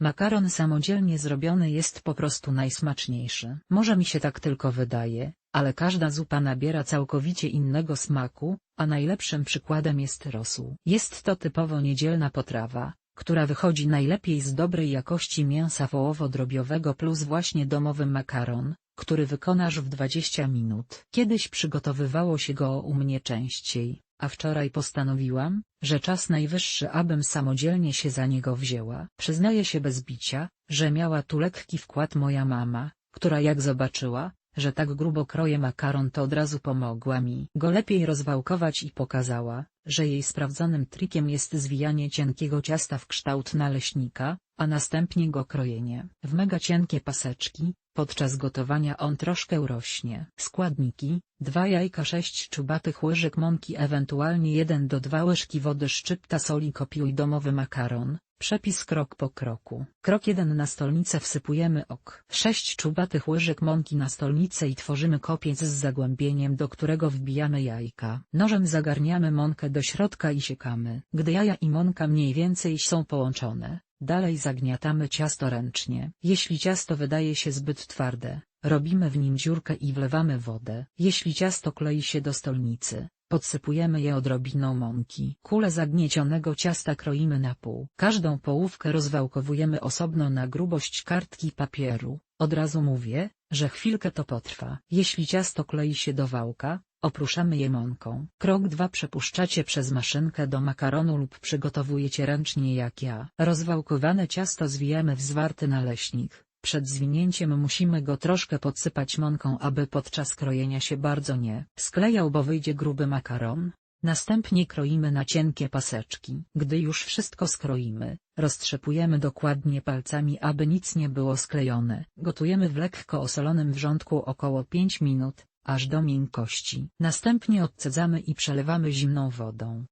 Makaron samodzielnie zrobiony jest po prostu najsmaczniejszy. Może mi się tak tylko wydaje, ale każda zupa nabiera całkowicie innego smaku, a najlepszym przykładem jest rosół. Jest to typowo niedzielna potrawa, która wychodzi najlepiej z dobrej jakości mięsa wołowo-drobiowego plus właśnie domowy makaron, który wykonasz w 20 minut. Kiedyś przygotowywało się go u mnie częściej, a wczoraj postanowiłam, że czas najwyższy abym samodzielnie się za niego wzięła. Przyznaję się bez bicia, że miała tu lekki wkład moja mama, która jak zobaczyła, że tak grubo kroję makaron to od razu pomogła mi go lepiej rozwałkować i pokazała, że jej sprawdzonym trikiem jest zwijanie cienkiego ciasta w kształt naleśnika, a następnie go krojenie w mega cienkie paseczki, podczas gotowania on troszkę urośnie. Składniki, 2 jajka 6 czubatych łyżek mąki ewentualnie 1 do 2 łyżki wody szczypta soli kopiuj domowy makaron, Przepis krok po kroku. Krok 1 na stolnicę wsypujemy ok 6 czubatych łyżek mąki na stolnicę i tworzymy kopiec z zagłębieniem do którego wbijamy jajka. Nożem zagarniamy mąkę do środka i siekamy. Gdy jaja i mąka mniej więcej są połączone, dalej zagniatamy ciasto ręcznie. Jeśli ciasto wydaje się zbyt twarde, robimy w nim dziurkę i wlewamy wodę. Jeśli ciasto klei się do stolnicy, Podsypujemy je odrobiną mąki. Kule zagniecionego ciasta kroimy na pół. Każdą połówkę rozwałkowujemy osobno na grubość kartki papieru. Od razu mówię, że chwilkę to potrwa. Jeśli ciasto klei się do wałka, opruszamy je mąką. Krok 2 przepuszczacie przez maszynkę do makaronu lub przygotowujecie ręcznie jak ja. Rozwałkowane ciasto zwijamy w zwarty naleśnik. Przed zwinięciem musimy go troszkę podsypać mąką aby podczas krojenia się bardzo nie sklejał bo wyjdzie gruby makaron. Następnie kroimy na cienkie paseczki. Gdy już wszystko skroimy, roztrzepujemy dokładnie palcami aby nic nie było sklejone. Gotujemy w lekko osolonym wrzątku około 5 minut, aż do miękkości. Następnie odcedzamy i przelewamy zimną wodą.